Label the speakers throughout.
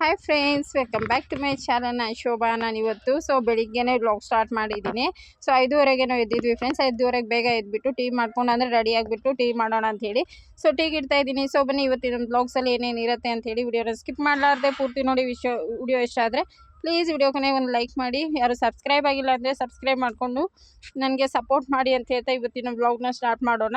Speaker 1: Hi friends welcome back to my channel ನಾನು ಶೋಭಾ, ನಾನು ಇವತ್ತು ಸೊ ಬೆಳಿಗ್ಗೆನೇ ವ್ಲಾಗ್ ಸ್ಟಾರ್ಟ್ ಮಾಡಿದ್ದೀನಿ. ಸೊ ಐದುವರೆಗೆ ನಾವು ಎದ್ದಿದ್ವಿ ಫ್ರೆಂಡ್ಸ್ ಐದುವರೆಗೆ ಬೇಗ ಎದ್ಬಿಟ್ಟು ಟೀ ಮಾಡ್ಕೊಂಡು ಅಂದರೆ ರೆಡಿ ಆಗಿಬಿಟ್ಟು ಟೀ ಮಾಡೋಣ ಅಂತ ಹೇಳಿ. ಸೊ ಟೀ ಇಡ್ತಾ ಇದ್ದೀನಿ. ಸೊ ಬನ್ನಿ, ಇವತ್ತಿನ ಬ್ಲಾಗ್ಸಲ್ಲಿ ಏನೇನು ಇರುತ್ತೆ ಅಂತ ಹೇಳಿ ವಿಡಿಯೋನ ಸ್ಕಿಪ್ ಮಾಡಲಾರ್ದೆ. ಪೂರ್ತಿ ನೋಡಿ ವಿಶೋ ವಿಡಿಯೋ ಇಷ್ಟ ಆದರೆ ಪ್ಲೀಸ್ ವಿಡಿಯೋಗೆ ಒಂದು ಲೈಕ್ ಮಾಡಿ. ಯಾರು ಸಬ್ಸ್ಕ್ರೈಬ್ ಆಗಿಲ್ಲ ಅಂದರೆ ಸಬ್ಸ್ಕ್ರೈಬ್ ಮಾಡಿಕೊಂಡು ನನಗೆ ಸಪೋರ್ಟ್ ಮಾಡಿ ಅಂತ ಹೇಳ್ತಾ ಇವತ್ತಿನ ಬ್ಲಾಗ್ನ ಸ್ಟಾರ್ಟ್ ಮಾಡೋಣ.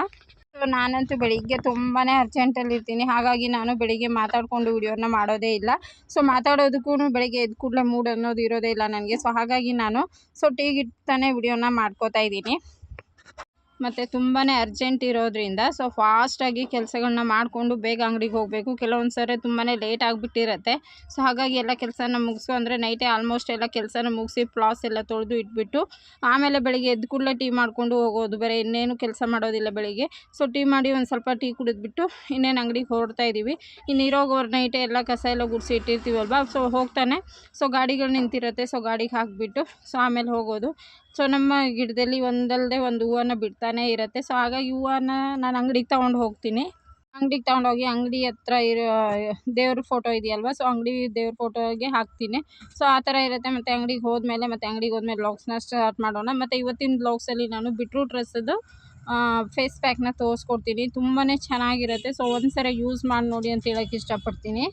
Speaker 1: ನಾನಂತೂ ಬೆಳಿಗ್ಗೆ ತುಂಬಾ ಅರ್ಜೆಂಟಲ್ಲಿ ಇರ್ತೀನಿ. ಹಾಗಾಗಿ ನಾನು ಬೆಳಿಗ್ಗೆ ಮಾತಾಡಿಕೊಂಡು ವಿಡಿಯೋನ ಮಾಡೋದೇ ಇಲ್ಲ. ಸೊ ಮಾತಾಡೋದಕ್ಕೂ ಬೆಳಿಗ್ಗೆ ಎದ್ದು ಕೂಡಲೇ ಮೂಡ್ ಅನ್ನೋದು ಇರೋದೇ ಇಲ್ಲ ನನಗೆ. ಸೊ ಹಾಗಾಗಿ ನಾನು ಸೊ ಟೀಗಿಡ್ತಾನೆ ವಿಡಿಯೋನ ಮಾಡ್ಕೋತಾ ಇದ್ದೀನಿ. ಮತ್ತು ತುಂಬಾ ಅರ್ಜೆಂಟ್ ಇರೋದ್ರಿಂದ ಸೊ ಫಾಸ್ಟಾಗಿ ಕೆಲಸಗಳನ್ನ ಮಾಡಿಕೊಂಡು ಬೇಗ ಅಂಗಡಿಗೆ ಹೋಗಬೇಕು. ಕೆಲವೊಂದು ಸಾರಿ ತುಂಬಾ ಲೇಟ್ ಆಗಿಬಿಟ್ಟಿರತ್ತೆ. ಸೊ ಹಾಗಾಗಿ ಎಲ್ಲ ಕೆಲಸನ ಮುಗಿಸು ಅಂದರೆ ನೈಟೇ ಆಲ್ಮೋಸ್ಟ್ ಎಲ್ಲ ಕೆಲಸನ ಮುಗಿಸಿ ಫ್ಲಾಸ್ ಎಲ್ಲ ತೊಳೆದು ಇಟ್ಬಿಟ್ಟು ಆಮೇಲೆ ಬೆಳಿಗ್ಗೆ ಎದ್ದು ಕೂಡಲೇ ಟೀ ಮಾಡಿಕೊಂಡು ಹೋಗೋದು. ಬೇರೆ ಇನ್ನೇನು ಕೆಲಸ ಮಾಡೋದಿಲ್ಲ ಬೆಳಿಗ್ಗೆ. ಸೊ ಟೀ ಮಾಡಿ ಒಂದು ಸ್ವಲ್ಪ ಟೀ ಕುಡಿದ್ಬಿಟ್ಟು ಇನ್ನೇನು ಅಂಗಡಿಗೆ ಹೊರಡ್ತಾ ಇದ್ದೀವಿ ಇನ್ನು ಇರೋಗೋರ್ ನೈಟೇ ಎಲ್ಲ ಕಸ ಎಲ್ಲ ಗುಡಿಸಿ ಇಟ್ಟಿರ್ತೀವಲ್ವ? ಸೊ ಹೋಗ್ತಾನೆ. ಸೊ ಗಾಡಿಗಳು ನಿಂತಿರುತ್ತೆ. ಸೊ ಗಾಡಿಗೆ ಹಾಕಿಬಿಟ್ಟು ಸೊ ಆಮೇಲೆ ಹೋಗೋದು. ಸೊ ನಮ್ಮ ಗಿಡದಲ್ಲಿ ಒಂದಲ್ಲದೆ ಒಂದು ಹೂವನ್ನು ಬಿಡ್ತಾನೆ ಇರುತ್ತೆ. ಸೊ ಹಾಗಾಗಿ ಹೂವನ್ನ ನಾನು ಅಂಗಡಿಗೆ ತೊಗೊಂಡು ಹೋಗ್ತೀನಿ. ಅಂಗಡಿಗೆ ತೊಗೊಂಡೋಗಿ ಅಂಗಡಿ ಹತ್ರ ಇರೋ, ದೇವ್ರ ಫೋಟೋ ಇದೆಯಲ್ವ? ಸೊ ಅಂಗಡಿ ದೇವ್ರ ಫೋಟೋಗೆ ಹಾಕ್ತೀನಿ. ಸೊ ಆ ಥರ ಇರುತ್ತೆ. ಮತ್ತು ಅಂಗಡಿಗೆ ಹೋದ್ಮೇಲೆ, ಮತ್ತು ಅಂಗಡಿಗೆ ಹೋದ್ಮೇಲೆ ಬ್ಲಾಗ್ಸ್ನ ಸ್ಟಾರ್ಟ್ ಮಾಡೋಣ. ಮತ್ತು ಇವತ್ತಿನ ಬ್ಲಾಗ್ಸಲ್ಲಿ ನಾನು ಬಿಟ್ರೂಟ್ ಡ್ರೆಸ್ಸದು ಫೇಸ್ ಪ್ಯಾಕ್ನ ತೋರಿಸ್ಕೊಡ್ತೀನಿ. ತುಂಬಾ ಚೆನ್ನಾಗಿರುತ್ತೆ. ಸೊ ಒಂದು ಸರಿ ಯೂಸ್ ಮಾಡಿ ನೋಡಿ ಅಂತ ಹೇಳೋಕ್ಕೆ ಇಷ್ಟಪಡ್ತೀನಿ.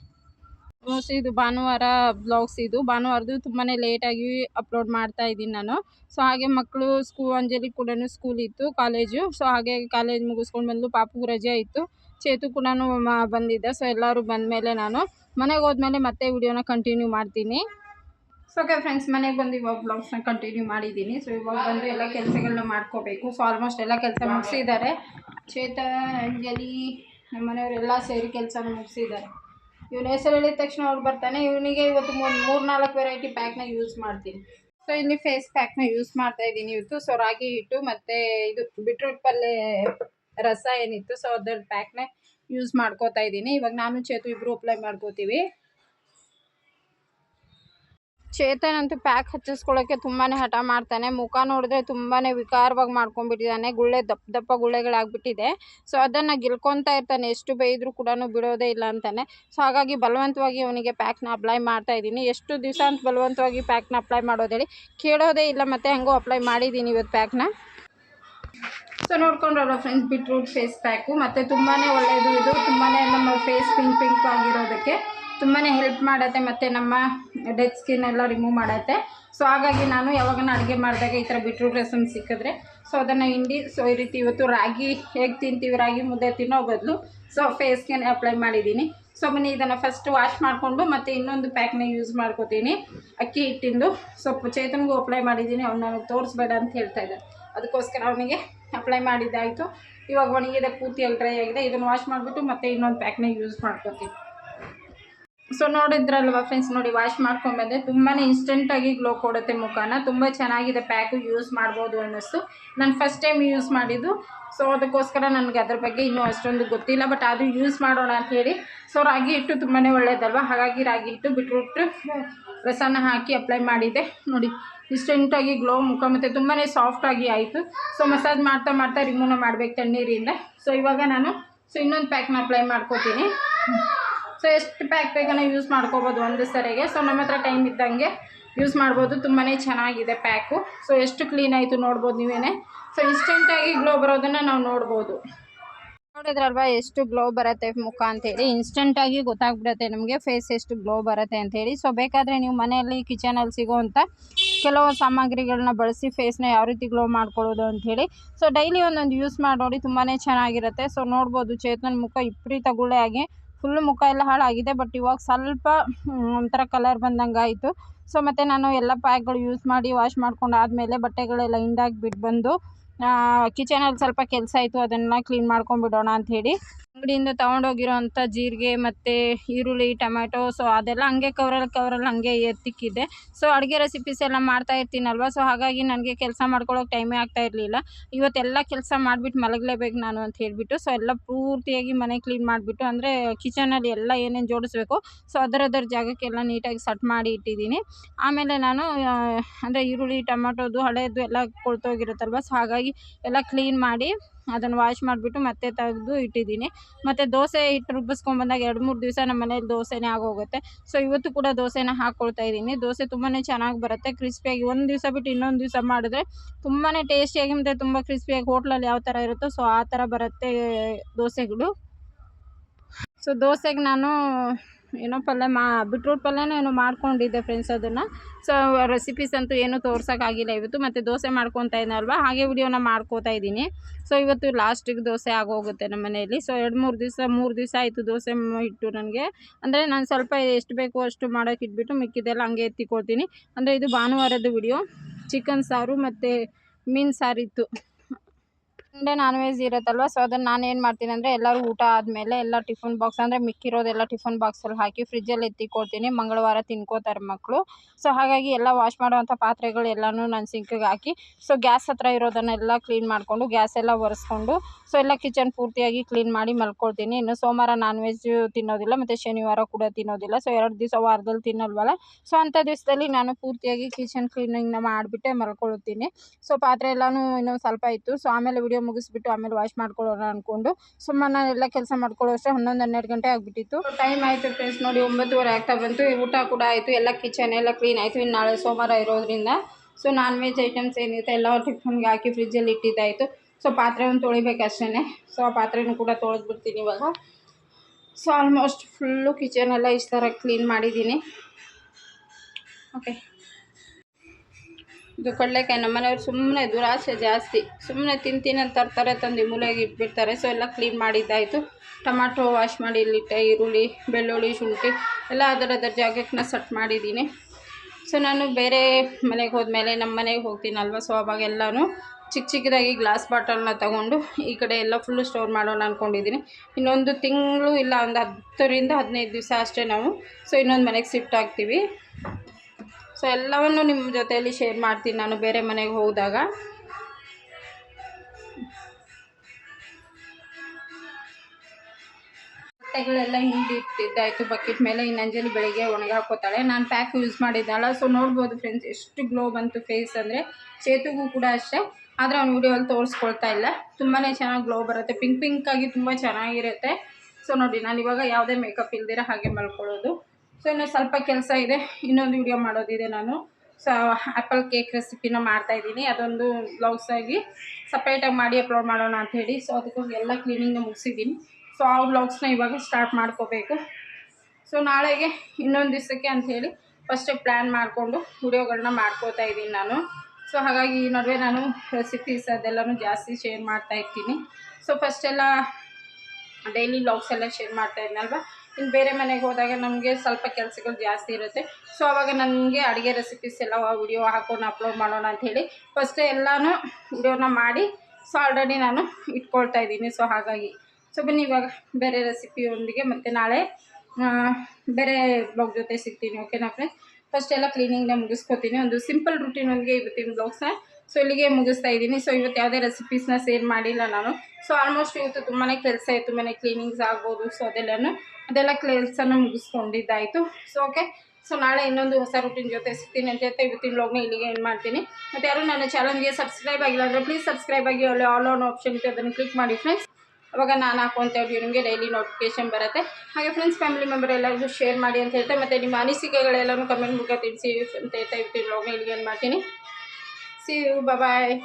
Speaker 1: ಮೋಸ್ಟ್ಲಿ ಇದು ಭಾನುವಾರ ಬ್ಲಾಗ್ಸ್ ಇದು. ಭಾನುವಾರದ್ದು ತುಂಬಾ ಲೇಟಾಗಿ ಅಪ್ಲೋಡ್ ಮಾಡ್ತಾ ಇದ್ದೀನಿ ನಾನು. ಸೊ ಹಾಗೆ ಮಕ್ಕಳು ಸ್ಕೂ ಅಂಜಲಿ ಕೂಡ ಸ್ಕೂಲ್ ಇತ್ತು ಕಾಲೇಜು ಸೊ ಹಾಗೆ ಕಾಲೇಜ್ ಮುಗಿಸ್ಕೊಂಡು ಬಂದು ಪಾಪು ರಜೆ ಇತ್ತು ಚೇತು ಕೂಡ ಬಂದಿದ್ದೆ. ಸೊ ಎಲ್ಲರೂ ಬಂದ ಮೇಲೆ ನಾನು ಮನೆಗೆ ಹೋದ್ಮೇಲೆ ಮತ್ತೆ ವಿಡಿಯೋನ ಕಂಟಿನ್ಯೂ ಮಾಡ್ತೀನಿ. ಸೊ ಓಕೆ ಫ್ರೆಂಡ್ಸ್ ಮನೆಗೆ ಬಂದು ಇವಾಗ ಬ್ಲಾಗ್ಸ್ನ ಕಂಟಿನ್ಯೂ ಮಾಡಿದ್ದೀನಿ. ಸೊ ಇವಾಗ ಬಂದು ಎಲ್ಲ ಕೆಲಸಗಳನ್ನ ಮಾಡ್ಕೋಬೇಕು. ಸೊ ಆಲ್ಮೋಸ್ಟ್ ಎಲ್ಲ ಕೆಲಸ ಮುಗಿಸಿದ್ದಾರೆ. ಚೇತ, ಅಂಜಲಿ ನಮ್ಮ ಮನೆಯವರೆಲ್ಲ ಸೇರಿ ಕೆಲಸನ ಮುಗಿಸಿದ್ದಾರೆ. ಇವನ ಹೆಸರು ಹೇಳಿದ ತಕ್ಷಣ ಅವ್ರು ಬರ್ತಾನೆ. ಇವನಿಗೆ ಇವತ್ತು ಮೂರು ನಾಲ್ಕು ವೆರೈಟಿ ಪ್ಯಾಕ್ನ ಯೂಸ್ ಮಾಡ್ತೀನಿ. ಸೊ ಇಲ್ಲಿ ಫೇಸ್ ಪ್ಯಾಕ್ನ ಯೂಸ್ ಮಾಡ್ತಾ ಇದ್ದೀನಿ ಇವತ್ತು. ಸೊ ರಾಗಿ ಹಿಟ್ಟು ಮತ್ತು ಇದು ಬಿಟ್ರೂಟ್ ಪಲ್ಲೆ ರಸ ಏನಿತ್ತು. ಸೊ ಅದ್ರ ಪ್ಯಾಕ್ನ ಯೂಸ್ ಮಾಡ್ಕೋತಾ ಇದ್ದೀನಿ. ಇವಾಗ ನಾನು ಚೇತು ಇಬ್ಬರು ಅಪ್ಲೈ ಮಾಡ್ಕೋತೀವಿ. ಚೇತನ್ ಅಂತೂ ಪ್ಯಾಕ್ ಹಚ್ಚಿಸ್ಕೊಳ್ಳೋಕೆ ತುಂಬಾ ಹಠ ಮಾಡ್ತಾನೆ. ಮುಖ ನೋಡಿದ್ರೆ ತುಂಬಾ ವಿಕಾರವಾಗಿ ಮಾಡ್ಕೊಂಡ್ಬಿಟ್ಟಿದ್ದಾನೆ. ಗುಳ್ಳೆ ದಪ್ಪ ದಪ್ಪ ಗುಳ್ಳೆಗಳಾಗ್ಬಿಟ್ಟಿದೆ. ಸೊ ಅದನ್ನು ಗಿಲ್ಕೊತಾ ಇರ್ತಾನೆ. ಎಷ್ಟು ಬೈದರೂ ಕೂಡ ಬಿಡೋದೇ ಇಲ್ಲ ಅಂತಾನೆ. ಸೊ ಹಾಗಾಗಿ ಬಲವಂತವಾಗಿ ಅವನಿಗೆ ಪ್ಯಾಕ್ನ ಅಪ್ಲೈ ಮಾಡ್ತಾ ಇದ್ದೀನಿ. ಎಷ್ಟು ದಿವಸ ಅಂತ ಬಲವಂತವಾಗಿ ಪ್ಯಾಕ್ನ ಅಪ್ಲೈ ಮಾಡೋದೇಳಿ ಕೇಳೋದೇ ಇಲ್ಲ ಮತ್ತು ಹೆಂಗೋ ಅಪ್ಲೈ ಮಾಡಿದ್ದೀನಿ ಇವತ್ತು ಪ್ಯಾಕ್ನ ಸೊ ನೋಡ್ಕೊಂಡ್ರಲ್ಲ ಫ್ರೆಂಡ್ಸ್ ಬಿಟ್ರೂಟ್ ಫೇಸ್ ಪ್ಯಾಕು ಮತ್ತು ತುಂಬಾ ಒಳ್ಳೆಯದು ಇದು. ತುಂಬಾ ನಮ್ಮ ಫೇಸ್ ಪಿಂಕ್ ಪಿಂಕ್ ಆಗಿರೋದಕ್ಕೆ. ತುಂಬಾ ಹೆಲ್ಪ್ ಮಾಡುತ್ತೆ ಮತ್ತು ನಮ್ಮ ಡೆಡ್ ಸ್ಕಿನ್ ಎಲ್ಲ ರಿಮೂವ್ ಮಾಡುತ್ತೆ. ಸೊ ಹಾಗಾಗಿ ನಾನು ಯಾವಾಗನ ಅಡುಗೆ ಮಾಡಿದಾಗ ಈ ಥರ ಬಿಟ್ರೂಟ್ ರಸಮ್ ಸಿಕ್ಕಿದ್ರೆ ಸೊ ಅದನ್ನು ಹಿಂಡಿ ಸೊ ಈ ರೀತಿ ಇವತ್ತು ರಾಗಿ ಹೇಗೆ ತಿಂತೀವಿ, ರಾಗಿ ಮುದ್ದೆ ತಿನ್ನೋ ಬದಲು ಸೊ ಫೇಸ್ಗೆ ಅಪ್ಲೈ ಮಾಡಿದ್ದೀನಿ. ಸೊ ಬನ್ನಿ ಇದನ್ನು ಫಸ್ಟ್ ವಾಶ್ ಮಾಡಿಕೊಂಡು ಮತ್ತು ಇನ್ನೊಂದು ಪ್ಯಾಕ್ನ ಯೂಸ್ ಮಾಡ್ಕೋತೀನಿ. ಅಕ್ಕಿ ಹಿಟ್ಟಿಂದು ಸ್ವಲ್ಪ ಚೇತನ್ಗೂ ಅಪ್ಲೈ ಮಾಡಿದ್ದೀನಿ, ಅವ್ನು ನನಗೆ ತೋರಿಸ್ಬೇಡ ಅಂತ ಹೇಳ್ತಾ ಇದ್ದಾರೆ ಅದಕ್ಕೋಸ್ಕರ ಅವನಿಗೆ ಅಪ್ಲೈ ಮಾಡಿದ್ದಾಯಿತು. ಇವಾಗ ಒಣಗಿದೆ ಕೂತಿಯಲ್ಲಿ ಡ್ರೈ ಆಗಿದೆ, ಇದನ್ನು ವಾಶ್ ಮಾಡಿಬಿಟ್ಟು ಮತ್ತೆ ಇನ್ನೊಂದು ಪ್ಯಾಕ್ನ ಯೂಸ್ ಮಾಡ್ಕೋತೀನಿ. ಸೊ ನೋಡಿದ್ರಲ್ವ ಫ್ರೆಂಡ್ಸ್ ನೋಡಿ ವಾಶ್ ಮಾಡ್ಕೊಂಬಂದೆ ತುಂಬಾ ಇನ್ಸ್ಟೆಂಟಾಗಿ ಗ್ಲೋ ಕೊಡುತ್ತೆ ಮುಖನ. ತುಂಬ ಚೆನ್ನಾಗಿದೆ ಪ್ಯಾಕು ಯೂಸ್ ಮಾಡ್ಬೋದು ಅನ್ನಿಸ್ತು. ನಾನು ಫಸ್ಟ್ ಟೈಮ್ ಯೂಸ್ ಮಾಡಿದ್ದು. ಸೊ ಅದಕ್ಕೋಸ್ಕರ ನನಗೆ ಅದ್ರ ಬಗ್ಗೆ ಇನ್ನೂ ಅಷ್ಟೊಂದು ಗೊತ್ತಿಲ್ಲ ಬಟ್ ಅದು ಯೂಸ್ ಮಾಡೋಣ ಅಂತ ಹೇಳಿ. ಸೊ ರಾಗಿ ಹಿಟ್ಟು ತುಂಬಾ ಒಳ್ಳೆಯದಲ್ವ ಹಾಗಾಗಿ ರಾಗಿ ಹಿಟ್ಟು ಬಿಟ್ಬಿಟ್ಟು ರಸನ ಹಾಕಿ ಅಪ್ಲೈ ಮಾಡಿದೆ ನೋಡಿ ಇನ್ಸ್ಟೆಂಟಾಗಿ ಗ್ಲೋ ಮುಖ ಮತ್ತು ತುಂಬಾ ಸಾಫ್ಟಾಗಿ ಆಯಿತು. ಸೊ ಮಸಾಜ್ ಮಾಡ್ತಾ ಮಾಡ್ತಾ ರಿಮೂವ್ ಮಾಡಬೇಕು ತಣ್ಣೀರಿಂದ. ಸೊ ಇವಾಗ ನಾನು ಸೊ ಇನ್ನೊಂದು ಪ್ಯಾಕ್ನ ಅಪ್ಲೈ ಮಾಡ್ಕೋತೀನಿ. ಸೊ ಎಷ್ಟು ಪ್ಯಾಕ್ ಬೇಕನ್ನ ಯೂಸ್ ಮಾಡ್ಕೋಬೋದು ಒಂದು ಸರಿಗೆ? ಸೊ ನಮ್ಮ ಹತ್ರ ಟೈಮ್ ಇದ್ದಂಗೆ ಯೂಸ್ ಮಾಡ್ಬೋದು. ತುಂಬಾ ಚೆನ್ನಾಗಿದೆ ಪ್ಯಾಕು. ಸೊ ಎಷ್ಟು ಕ್ಲೀನ್ ಆಯಿತು ನೋಡ್ಬೋದು ನೀವೇ ಸೊ ಇನ್ಸ್ಟೆಂಟಾಗಿ ಗ್ಲೋ ಬರೋದನ್ನು ನಾವು ನೋಡ್ಬೋದು. ನೋಡಿದ್ರಲ್ವಾ ಎಷ್ಟು ಗ್ಲೋ ಬರುತ್ತೆ ಮುಖ ಅಂತೇಳಿ? ಇನ್ಸ್ಟೆಂಟಾಗಿ ಗೊತ್ತಾಗ್ಬಿಡುತ್ತೆ ನಮಗೆ ಫೇಸ್ ಎಷ್ಟು ಗ್ಲೋ ಬರುತ್ತೆ ಅಂತೇಳಿ. ಸೊ ಬೇಕಾದರೆ ನೀವು ಮನೆಯಲ್ಲಿ ಕಿಚನಲ್ಲಿ ಸಿಗೋವಂಥ ಕೆಲವು ಸಾಮಗ್ರಿಗಳನ್ನ ಬಳಸಿ ಫೇಸ್ನ ಯಾವ ರೀತಿ ಗ್ಲೋ ಮಾಡ್ಕೊಳ್ಳೋದು ಅಂಥೇಳಿ ಸೊ ಡೈಲಿ ಒಂದೊಂದು ಯೂಸ್ ಮಾಡಿ ನೋಡಿ ತುಂಬಾ ಚೆನ್ನಾಗಿರುತ್ತೆ. ಸೊ ನೋಡ್ಬೋದು ಚೇತನ್ ಮುಖ ವಿಪರೀತ ಆಗಿ ಫುಲ್ಲು ಮುಖ ಎಲ್ಲ ಹಾಳಾಗಿದೆ ಬಟ್ ಇವಾಗ ಸ್ವಲ್ಪ ಒಂಥರ ಕಲರ್ ಬಂದಂಗೆ ಆಯಿತು. ಸೊ ಮತ್ತು ನಾನು ಎಲ್ಲ ಪ್ಯಾಕ್ಗಳು ಯೂಸ್ ಮಾಡಿ ವಾಶ್ ಮಾಡ್ಕೊಂಡು ಆದಮೇಲೆ ಬಟ್ಟೆಗಳೆಲ್ಲ ಹಿಂಡಾಗಿ ಬಿಟ್ಟು ಬಂದು ಕಿಚನಲ್ಲಿ ಸ್ವಲ್ಪ ಕೆಲಸ ಆಯಿತು, ಅದನ್ನು ಕ್ಲೀನ್ ಮಾಡ್ಕೊಂಡ್ಬಿಡೋಣ ಅಂಥೇಳಿ ಅಂಗಡಿಯಿಂದ ತೊಗೊಂಡೋಗಿರೋಂಥ ಜೀರಿಗೆ ಮತ್ತು ಈರುಳ್ಳಿ, ಟೊಮ್ಯಾಟೊ ಸೊ ಅದೆಲ್ಲ ಹಂಗೆ ಕವರಲ್ಲಿ ಕವರಲ್ಲಿ ಹಂಗೆ ಎತ್ತಿಕ್ಕಿದ್ದೆ ಸೊ ಅಡುಗೆ ರೆಸಿಪೀಸ್ ಎಲ್ಲ ಮಾಡ್ತಾ ಇರ್ತೀನಲ್ವ? ಸೊ ಹಾಗಾಗಿ ನನಗೆ ಕೆಲಸ ಮಾಡ್ಕೊಳ್ಳೋಕೆ ಟೈಮೇ ಆಗ್ತಾ ಇರಲಿಲ್ಲ. ಇವತ್ತೆಲ್ಲ ಕೆಲಸ ಮಾಡಿಬಿಟ್ಟು ಮಲಗಲೇಬೇಕು ನಾನು ಅಂತ ಹೇಳಿಬಿಟ್ಟು ಸೊ ಎಲ್ಲ ಪೂರ್ತಿಯಾಗಿ ಮನೆ ಕ್ಲೀನ್ ಮಾಡಿಬಿಟ್ಟು, ಅಂದರೆ ಕಿಚನಲ್ಲಿ ಎಲ್ಲ ಏನೇನು ಜೋಡಿಸ್ಬೇಕು ಸೊ ಅದರದರ ಜಾಗಕ್ಕೆಲ್ಲ ನೀಟಾಗಿ ಸಟ್ ಮಾಡಿ ಇಟ್ಟಿದ್ದೀನಿ. ಆಮೇಲೆ ನಾನು ಅಂದರೆ ಈರುಳ್ಳಿ, ಟೊಮ್ಯಾಟೊದು ಹಳೆಯದು ಎಲ್ಲ ಕೊಳ್ತೋಗಿರುತ್ತಲ್ವ ಸೊ ಹಾಗಾಗಿ ಎಲ್ಲ ಕ್ಲೀನ್ ಮಾಡಿ ಅದನ್ನು ವಾಶ್ ಮಾಡಿಬಿಟ್ಟು ಮತ್ತೆ ತೆಗೆದು ಇಟ್ಟಿದ್ದೀನಿ. ಮತ್ತು ದೋಸೆ ಹಿಟ್ಟು ರುಬ್ಬಿಸ್ಕೊಂಬಂದಾಗ ಎರಡು ಮೂರು ದಿವಸ ನಮ್ಮ ಮನೇಲಿ ದೋಸೆನೇ ಆಗೋಗುತ್ತೆ. ಸೊ ಇವತ್ತು ಕೂಡ ದೋಸೆನ ಹಾಕ್ಕೊಳ್ತಾ ಇದ್ದೀನಿ. ದೋಸೆ ತುಂಬಾ ಚೆನ್ನಾಗಿ ಬರುತ್ತೆ. ಕ್ರಿಸ್ಪಿಯಾಗಿ ಒಂದು ದಿವಸ ಬಿಟ್ಟು ಇನ್ನೊಂದು ದಿವಸ ಮಾಡಿದ್ರೆ ತುಂಬಾ ಟೇಸ್ಟಿಯಾಗಿ ಮತ್ತು ತುಂಬ ಕ್ರಿಸ್ಪಿಯಾಗಿ ಹೋಟ್ಲಲ್ಲಿ ಯಾವ ಥರ ಇರುತ್ತೋ ಸೊ ಆ ಥರ ಬರುತ್ತೆ ದೋಸೆಗಳು. ಸೊ ದೋಸೆಗೆ ನಾನು ಏನೋ ಪಲ್ಯ ಮಾ ಬಿಟ್ರೂಟ್ ಪಲ್ಯನೋ ಏನೋ ಮಾಡ್ಕೊಂಡಿದ್ದೆ ಫ್ರೆಂಡ್ಸ್ ಅದನ್ನು. ಸೊ ರೆಸಿಪೀಸ್ ಅಂತೂ ಏನೂ ತೋರ್ಸೋಕ್ಕಾಗಿಲ್ಲ ಇವತ್ತು, ಮತ್ತು ದೋಸೆ ಮಾಡ್ಕೊತಾ ಇದ್ದೀನಲ್ವ ಹಾಗೆ ವಿಡಿಯೋನ ಮಾಡ್ಕೋತಾ ಇದ್ದೀನಿ. ಸೊ ಇವತ್ತು ಲಾಸ್ಟಿಗೆ ದೋಸೆ ಆಗೋಗುತ್ತೆ ನಮ್ಮ ಮನೆಯಲ್ಲಿ. ಸೊ ಎರಡು ಮೂರು ದಿವಸ ಮೂರು ದಿವಸ ಆಯಿತು ದೋಸೆ ಇಟ್ಟು ನನಗೆ. ಅಂದರೆ ನಾನು ಸ್ವಲ್ಪ ಎಷ್ಟು ಬೇಕೋ ಅಷ್ಟು ಮಾಡೋಕೆ ಇಟ್ಬಿಟ್ಟು ಮಿಕ್ಕಿದ್ದೆಲ್ಲ ಹಂಗೆ ಎತ್ತಿಕೊಳ್ತೀನಿ. ಅಂದರೆ ಇದು ಭಾನುವಾರದ ವಿಡಿಯೋ ಚಿಕನ್ ಸಾರು ಮತ್ತು ಮೀನು ಸಾರಿತ್ತು. ಸಂಡೇ ನಾನ್ ವೆಜ್ ಇರುತ್ತಲ್ವ? ಸೊ ಅದನ್ನ ನಾನು ಏನು ಮಾಡ್ತೀನಿ ಅಂದರೆ ಎಲ್ಲರೂ ಊಟ ಆದಮೇಲೆ ಎಲ್ಲ ಟಿಫನ್ ಬಾಕ್ಸ್ ಅಂದರೆ ಮಿಕ್ಕಿರೋದೆಲ್ಲ ಟಿಫನ್ ಬಾಕ್ಸಲ್ಲಿ ಹಾಕಿ ಫ್ರಿಜ್ಜಲ್ಲಿ ಎತ್ತಿ ಕೊಡ್ತೀನಿ. ಮಂಗಳವಾರ ತಿನ್ಕೋತಾರೆ ಮಕ್ಕಳು ಸೊ ಹಾಗಾಗಿ ಎಲ್ಲ ವಾಶ್ ಮಾಡುವಂಥ ಪಾತ್ರೆಗಳು ಎಲ್ಲನೂ ನಾನು ಸಿಂಕಿಗೆ ಹಾಕಿ ಸೊ ಗ್ಯಾಸ್ ಹತ್ರ ಇರೋದನ್ನೆಲ್ಲ ಕ್ಲೀನ್ ಮಾಡಿಕೊಂಡು ಗ್ಯಾಸ್ ಎಲ್ಲ ಒರೆಸ್ಕೊಂಡು ಸೊ ಎಲ್ಲ ಕಿಚನ್ ಪೂರ್ತಿಯಾಗಿ ಕ್ಲೀನ್ ಮಾಡಿ ಮಲ್ಕೊಳ್ತೀನಿ. ಇನ್ನು ಸೋಮವಾರ ನಾನ್ ವೆಜ್ ತಿನ್ನೋದಿಲ್ಲ, ಮತ್ತು ಶನಿವಾರ ಕೂಡ ತಿನ್ನೋದಿಲ್ಲ. ಸೊ ಎರಡು ದಿವಸ ವಾರದಲ್ಲಿ ತಿನ್ನಲ್ವಲ್ಲ? ಸೊ ಅಂಥ ದಿವಸದಲ್ಲಿ ನಾನು ಪೂರ್ತಿಯಾಗಿ ಕಿಚನ್ ಕ್ಲೀನಿಂಗ್ನ ಮಾಡಿಬಿಟ್ಟೆ ಮಲ್ಕೊಳ್ತೀನಿ. ಸೊ ಪಾತ್ರೆ ಎಲ್ಲನೂ ಇನ್ನೊಂದು ಸ್ವಲ್ಪ ಇತ್ತು. ಸೊ ಆಮೇಲೆ ವಿಡಿಯೋ ಮುಗಿಸ್ಬಿಟ್ಟು ಆಮೇಲೆ ವಾಶ್ ಮಾಡ್ಕೊಳ್ಳೋಣ ಅಂದ್ಕೊಂಡು ಸುಮ್ಮನೆ ನಾನು ಎಲ್ಲ ಕೆಲಸ ಮಾಡ್ಕೊಳ್ಳೋ ಅಷ್ಟೇ ಹನ್ನೊಂದು, ಹನ್ನೆರಡು ಗಂಟೆ ಆಗಿಬಿಟ್ಟಿತ್ತು. ಟೈಮ್ ಆಯಿತು ಫ್ರೆಂಡ್ಸ್ ನೋಡಿ, ಒಂಬತ್ತುವರೆ ಆಗ್ತಾ ಬಂತು. ಊಟ ಕೂಡ ಆಯಿತು. ಎಲ್ಲ ಕಿಚನ್ ಎಲ್ಲ ಕ್ಲೀನ್ ಆಯಿತು. ಇನ್ನು ನಾಳೆ ಸೋಮವಾರ ಇರೋದ್ರಿಂದ. ಸೊ ನಾನ್ ವೆಜ್ ಐಟಮ್ಸ್ ಏನಿರುತ್ತೆ ಎಲ್ಲ ಟಿಫನ್ಗೆ ಹಾಕಿ ಫ್ರಿಜ್ಜಲ್ಲಿ ಇಟ್ಟಿದ್ದಾಯಿತು. ಸೊ ಪಾತ್ರೆಯನ್ನು ತೊಳಿಬೇಕು ಅಷ್ಟೇ ಸೊ ಆ ಪಾತ್ರೆನೂ ಕೂಡ ತೊಳೆದ್ಬಿಡ್ತೀನಿ ಇವಾಗ. ಸೊ ಆಲ್ಮೋಸ್ಟ್ ಫುಲ್ಲು ಕಿಚನ್ ಎಲ್ಲ ಇಷ್ಟು ಥರ ಕ್ಲೀನ್ ಮಾಡಿದ್ದೀನಿ. ಓಕೆ ಇದು ಕಡಲೆಕಾಯಿ ನಮ್ಮ ಮನೆಯವ್ರು ಸುಮ್ಮನೆ ದುರಾಸೆ ಜಾಸ್ತಿ. ಸುಮ್ಮನೆ ತಿಂತೀನಿ ಅಂತ ತರ್ತಾರೆ, ತಂದು ಮೂಲೆಗೆ ಇಟ್ಬಿಡ್ತಾರೆ. ಸೊ ಎಲ್ಲ ಕ್ಲೀನ್ ಮಾಡಿದ್ದಾಯಿತು. ಟೊಮಾಟೊ ವಾಶ್ ಮಾಡಿ ಇಲ್ಲಿಟ್ಟೆ ಈರುಳ್ಳಿ, ಬೆಳ್ಳುಳ್ಳಿ, ಶುಂಠಿ, ಎಲ್ಲ ಅದರ ಅದರ ಜಾಗಕ್ಕೆ ಸೆಟ್ ಮಾಡಿದ್ದೀನಿ. ಸೊ ನಾನು ಬೇರೆ ಮನೆಗೆ ಹೋದ್ಮೇಲೆ ನಮ್ಮ ಮನೆಗೆ ಹೋಗ್ತೀನಲ್ವ? ಸೊ ಅವಾಗೆಲ್ಲನೂ ಚಿಕ್ಕ ಚಿಕ್ಕದಾಗಿ ಗ್ಲಾಸ್ ಬಾಟಲ್ನ ತಗೊಂಡು ಈ ಕಡೆ ಎಲ್ಲ ಫುಲ್ಲು ಸ್ಟೋರ್ ಮಾಡೋಣ ಅಂದ್ಕೊಂಡಿದ್ದೀನಿ ಇನ್ನೊಂದು ತಿಂಗಳು ಇಲ್ಲ, ಒಂದು ಹತ್ತರಿಂದ ಹದಿನೈದು ದಿವಸ ಅಷ್ಟೇ ನಾವು. ಸೊ ಇನ್ನೊಂದು ಮನೆಗೆ ಶಿಫ್ಟ್ ಆಗ್ತೀವಿ. ಸೊ ಎಲ್ಲವನ್ನು ನಿಮ್ಮ ಜೊತೆಯಲ್ಲಿ ಶೇರ್ ಮಾಡ್ತೀನಿ ನಾನು ಬೇರೆ ಮನೆಗೆ ಹೋದಾಗ. ಬಟ್ಟೆಗಳೆಲ್ಲ ಹಿಂಡಿ ಇಟ್ಟಿದ್ದಾಯಿತು. ಬಕೆಟ್ ಮೇಲೆ ಇನ್ನು ಅಂಜಲಿ ಬೆಳಿಗ್ಗೆ ಒಣಗಿ ಹಾಕೋತಾಳೆ ನಾನು ಪ್ಯಾಕ್ ಯೂಸ್ ಮಾಡಿದ್ದಾಳ ಸೊ ನೋಡ್ಬೋದು ಫ್ರೆಂಡ್ಸ್ ಎಷ್ಟು ಗ್ಲೋ ಬಂತು ಫೇಸ್ ಅಂದರೆ. ಚೇತುಗೂ ಕೂಡ ಅಷ್ಟೇ. ಆದರೆ ಅವ್ನು ವೀಡಿಯೋಲಿ ತೋರಿಸ್ಕೊಳ್ತಾ ಇಲ್ಲ. ತುಂಬಾ ಚೆನ್ನಾಗಿ ಗ್ಲೋ ಬರುತ್ತೆ. ಪಿಂಕ್ ಪಿಂಕಾಗಿ ತುಂಬ ಚೆನ್ನಾಗಿರುತ್ತೆ. ಸೊ ನೋಡಿ, ನಾನು ಇವಾಗ ಯಾವುದೇ ಮೇಕಪ್ ಇಲ್ದಿರ ಹಾಗೆ ಮಲ್ಕೊಳ್ಳೋದು. ಸೊ ಇನ್ನು ಸ್ವಲ್ಪ ಕೆಲಸ ಇದೆ. ಇನ್ನೊಂದು ವಿಡಿಯೋ ಮಾಡೋದಿದೆ ನಾನು. ಸೊ ಆ್ಯಪಲ್ ಕೇಕ್ ರೆಸಿಪಿನ ಮಾಡ್ತಾಯಿದ್ದೀನಿ ಅದೊಂದು ಬ್ಲೌಸಾಗಿ ಸಪ್ರೇಟಾಗಿ ಮಾಡಿ ಅಪ್ಲೋಡ್ ಮಾಡೋಣ ಅಂತ ಹೇಳಿ. ಸೊ ಅದಕ್ಕೋಗಿ ಎಲ್ಲ ಕ್ಲೀನಿಂಗ್ನ ಮುಗಿಸಿದ್ದೀನಿ. ಸೊ ಆ ಬ್ಲೌಸ್ನ ಇವಾಗ ಸ್ಟಾರ್ಟ್ ಮಾಡ್ಕೋಬೇಕು. ಸೊ ನಾಳೆಗೆ ಇನ್ನೊಂದು ದಿವಸಕ್ಕೆ ಅಂಥೇಳಿ ಫಸ್ಟ್ ಪ್ಲ್ಯಾನ್ ಮಾಡಿಕೊಂಡು ವಿಡಿಯೋಗಳನ್ನ ಮಾಡ್ಕೋತಾ ಇದ್ದೀನಿ ನಾನು. ಸೊ ಹಾಗಾಗಿ ಈ ನಡುವೆ ನಾನು ರೆಸಿಪೀಸ್ ಅದೆಲ್ಲನೂ ಜಾಸ್ತಿ ಶೇರ್ ಮಾಡ್ತಾ ಇರ್ತೀನಿ. ಸೊ ಫಸ್ಟೆಲ್ಲ ಡೈಲಿ ಬ್ಲಾಗ್ಸ್ ಎಲ್ಲ ಶೇರ್ ಮಾಡ್ತಾ ಇನ್ನು ಬೇರೆ ಮನೆಗೆ ಹೋದಾಗ ನಮಗೆ ಸ್ವಲ್ಪ ಕೆಲಸಗಳು ಜಾಸ್ತಿ ಇರುತ್ತೆ. ಸೊ ಅವಾಗ ನನಗೆ ಅಡುಗೆ ರೆಸಿಪೀಸ್ ಎಲ್ಲ ವಿಡಿಯೋ ಹಾಕೊಂಡು ಅಪ್ಲೋಡ್ ಮಾಡೋಣ ಅಂಥೇಳಿ ಫಸ್ಟೇ ಎಲ್ಲನೂ ವಿಡಿಯೋನ ಮಾಡಿ ಸೊ ಆಲ್ರೆಡಿ ನಾನು ಇಟ್ಕೊಳ್ತಾ ಇದ್ದೀನಿ. ಸೊ ಹಾಗಾಗಿ ಸೊ ಬನ್ನಿ ಇವಾಗ ಬೇರೆ ರೆಸಿಪಿಯೊಂದಿಗೆ ಮತ್ತು ನಾಳೆ ಬೇರೆ ಬ್ಲಾಗ್ ಜೊತೆ ಸಿಗ್ತೀನಿ. ಓಕೆನಾ ಫ್ರೆಂಡ್ಸ್ ಫಸ್ಟ್ ಎಲ್ಲ ಕ್ಲೀನಿಂಗ್ನ ಮುಗಿಸ್ಕೊತೀನಿ. ಒಂದು ಸಿಂಪಲ್ ರುಟೀನೊಂದಿಗೆ ಇವತ್ತಿನ ಬ್ಲಾಗ್ಸ್ನ ಸೊ ಇಲ್ಲಿಗೆ ಮುಗಿಸ್ತಾ ಇದ್ದೀನಿ. ಸೊ ಇವತ್ತು ಯಾವುದೇ ರೆಸಿಪೀಸ್ನ ಸೇರ್ ಮಾಡಿಲ್ಲ ನಾನು. ಸೊ ಆಲ್ಮೋಸ್ಟ್ ಇವತ್ತು ತುಂಬಾ ಕೆಲಸ ಇತ್ತು. ಮನೆ ಕ್ಲೀನಿಂಗ್ಸ್ ಆಗ್ಬೋದು ಸೊ ಅದೆಲ್ಲನೂ, ಅದೆಲ್ಲ ಕೆಲಸನ ಮುಗಿಸ್ಕೊಂಡಿದ್ದಾಯಿತು. ಸೊ ಓಕೆ ಸೊ ನಾಳೆ ಇನ್ನೊಂದು ಹೊಸ ರೂಟೀನ್ ಜೊತೆ ಸಿಗ್ತೀನಿ ಅಂತ ಹೇಳ್ತಾ ಇವತ್ತಿನ ಬ್ಲಾಗ್ನ ಇಲ್ಲಿಗೆ ಏನು ಮಾಡ್ತೀನಿ. ಮತ್ತು ಯಾರು ನನ್ನ ಚಾನಲ್ಗೆ ಸಬ್ಸ್ಕ್ರೈಬ್ ಆಗಿಲ್ಲ ಅಂದರೆ ಪ್ಲೀಸ್ ಸಬ್ಸ್ಕ್ರೈಬ್ ಆಗಿ ಒಳ್ಳೆ ಆಲ್ ಆನ್ ಆಪ್ಷನ್ ಇತ್ತು ಅದನ್ನು ಕ್ಲಿಕ್ ಮಾಡಿ ಫ್ರೆಂಡ್ಸ್ ಅವಾಗ ನಾನು ಹಾಕುವಂಥ ವಿಡಿಯೋ ನಿಮಗೆ ಡೈಲಿ ನೋಟಿಫಿಕೇಶನ್ ಬರುತ್ತೆ. ಹಾಗೆ ಫ್ರೆಂಡ್ಸ್ ಫ್ಯಾಮಿಲಿ ಮೆಂಬರ್ ಎಲ್ಲರಿಗೂ ಶೇರ್ ಮಾಡಿ ಅಂತ ಹೇಳ್ತಾ, ಮತ್ತು ನಿಮ್ಮ ಅನಿಸಿಕೆಗಳೆಲ್ಲನೂ ಕಮೆಂಟ್ ಮೂಲಕ ತಿಳಿಸಿ ಅಂತ ಹೇಳ್ತಾ ಇವತ್ತಿನ ಬ್ಲಾಗ್ನ ಇಲ್ಲಿಗೆ ಏನು ಮಾಡ್ತೀನಿ. Bye bye.